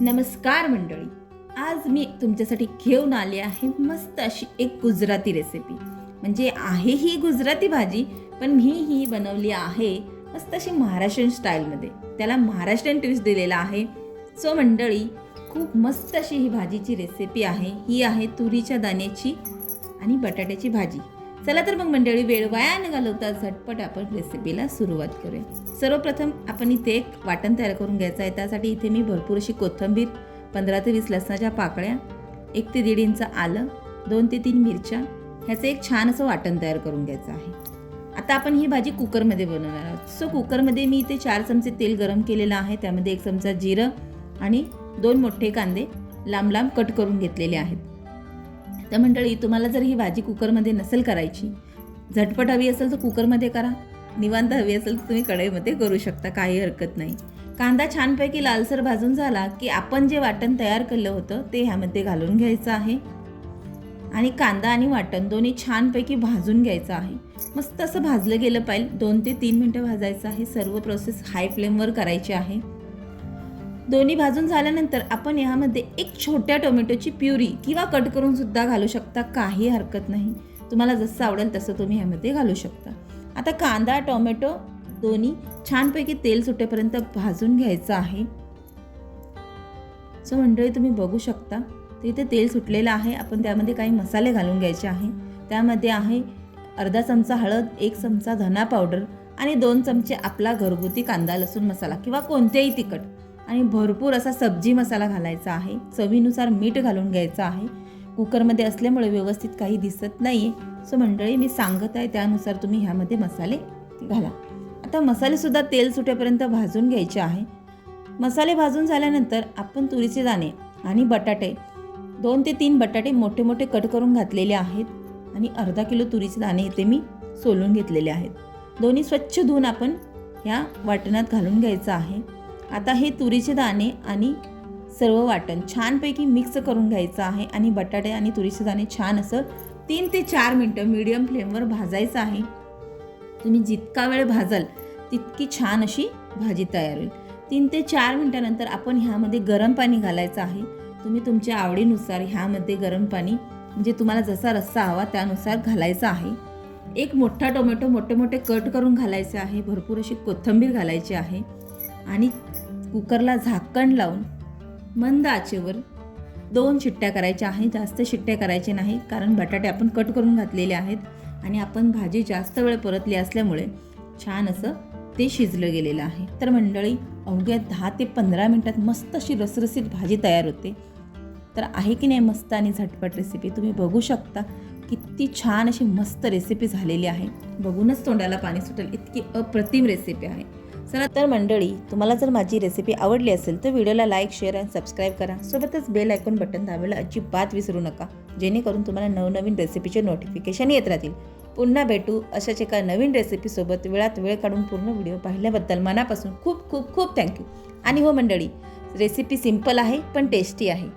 नमस्कार मंडळी. आज मी तुमच्यासाठी घेऊन आले आहे मस्त अशी एक गुजराती रेसिपी म्हणजे आहे ही गुजराती भाजी पण मी ही बनवली आहे मस्त अशी महाराष्ट्रीयन स्टाईलमध्ये त्याला महाराष्ट्रीयन ट्विस्ट दिलेला आहे. सो मंडळी खूप मस्त अशी ही भाजीची रेसिपी आहे. ही आहे तुरीच्या दाण्याची आणि बटाट्याची भाजी. चला तर मग मंडळी वेळ वाया न घालवता झटपट आपण रेसिपीला सुरुवात करूया. सर्वप्रथम आपण इथे एक वाटण तयार करून घ्यायचं आहे. त्यासाठी इथे मी भरपूर अशी कोथिंबीर पंधरा ते वीस लसणाच्या पाकळ्या एक ते दीड इंच आलं दोन ते तीन मिरच्या ह्याचं एक छान असं वाटण तयार करून घ्यायचं आहे. आता आपण ही भाजी कुकरमध्ये बनवणार आहोत. सो कुकरमध्ये मी इथे चार चमचे तेल गरम केलेलं आहे. त्यामध्ये एक चमचा जिरं आणि दोन मोठे कांदे लांब लांब कट करून घेतलेले आहेत. तर मंडळी तुम्हाला जर ही भाजी कुकरमध्ये नसेल करायची झटपट हवी असेल तर कुकरमध्ये करा. निवांत हवी असेल तर तुम्ही कढईमध्ये करू शकता काही हरकत नाही. कांदा छानपैकी लालसर भाजून झाला की आपण जे वाटण तयार केलं होतं ते ह्यामध्ये घालून घ्यायचं आहे. आणि कांदा आणि वाटण दोन्ही छानपैकी भाजून घ्यायचं आहे. मस्त असं भाजलं गेलं पाहिजे. दोन ते तीन मिनटं भाजायचं आहे. सर्व प्रोसेस हाय फ्लेमवर करायची आहे. दोन्ही भाजून झाल्यानंतर आपण यामध्ये एक छोट्या टोमॅटोची प्युरी किंवा कट करून सुद्धा घालू शकता काही हरकत नाही. तुम्हाला जसं आवडेल तसं तुम्ही ह्यामध्ये घालू शकता. आता कांदा टोमॅटो दोन्ही छानपैकी तेल सुटेपर्यंत भाजून घ्यायचं आहे. सो मंडळी तुम्ही बघू शकता तर इथे तेल सुटलेलं आहे. आपण त्यामध्ये काही मसाले घालून घ्यायचे आहे. त्यामध्ये आहे अर्धा चमचा हळद एक चमचा धना पावडर आणि दोन चमचे आपला घरगुती कांदा लसूण मसाला किंवा कोणतेही तिखट. आणि भरपूर असा सब्जी मसाला घालायचा आहे. चवीनुसार मीठ घालून घ्यायचं आहे. कुकरमध्ये असल्यामुळे व्यवस्थित काही दिसत नाही आहे सो मंडळी मी सांगत आहे त्यानुसार तुम्ही ह्यामध्ये मसाले घाला. आता मसालेसुद्धा तेल सुटेपर्यंत भाजून घ्यायचे आहे. मसाले भाजून झाल्यानंतर आपण तुरीचे दाणे आणि बटाटे दोन ते तीन बटाटे मोठे मोठे कट करून घातलेले आहेत आणि अर्धा किलो तुरीचे दाणे इथे मी सोलून घेतलेले आहेत. दोन्ही स्वच्छ धुवून आपण ह्या वाटणात घालून घ्यायचं आहे. आता हे तुरीचे दाणे आणि सर्व वाटण छानपैकी मिक्स करून घ्यायचं आहे आणि बटाटे आणि तुरीचे दाणे छान असं तीन ते चार मिनटं मीडियम फ्लेमवर भाजायचं आहे. तुम्ही जितका वेळ भाजाल तितकी छान अशी भाजी तयार होईल. तीन ते चार मिनटानंतर आपण ह्यामध्ये गरम पाणी घालायचं आहे. तुम्ही तुमच्या आवडीनुसार ह्यामध्ये गरम पाणी म्हणजे तुम्हाला जसा रस्सा हवा त्यानुसार घालायचा आहे. एक मोठा टोमॅटो मोठे मोठे कट करून घालायचे आहे. भरपूर अशी कोथिंबीर घालायची आहे. आणि कुकरला झाकण लावून मंद आचेवर दोन शिट्ट्या करायच्या आहेत. जास्त शिट्ट्या करायचे नाही कारण बटाटे आपण कट करून घातलेले आहेत आणि आपण भाजी जास्त वेळ परतली असल्यामुळे छान असं ते शिजलं गेलेलं आहे. तर मंडळी अवघ्या दहा ते पंधरा मिनटात मस्त अशी रसरसीत भाजी तयार होते. तर आहे की नाही मस्त आणि झटपट रेसिपी तुम्ही बघू शकता किती छान अशी मस्त रेसिपी झालेली आहे. बघूनच तोंडाला पाणी सुटेल. इतकी अप्रतिम रेसिपी आहे. चला तर मंडळी तुम्हाला जर माझी रेसिपी आवडली असेल तर व्हिडिओला लाईक शेअर आणि सबस्क्राईब करा. सोबतच बेल आयकॉन बटन दाबायला अजिबात विसरू नका जेणेकरून तुम्हाला नवनवीन रेसिपीचे नोटिफिकेशन येत राहतील. पुन्हा भेटू अशाच एका नवीन रेसिपीसोबत वेळात वेळ काढून पूर्ण व्हिडिओ पाहिल्याबद्दल मनापासून खूप खूप खूप थँक्यू आणि हो मंडळी रेसिपी सिंपल आहे पण टेस्टी आहे.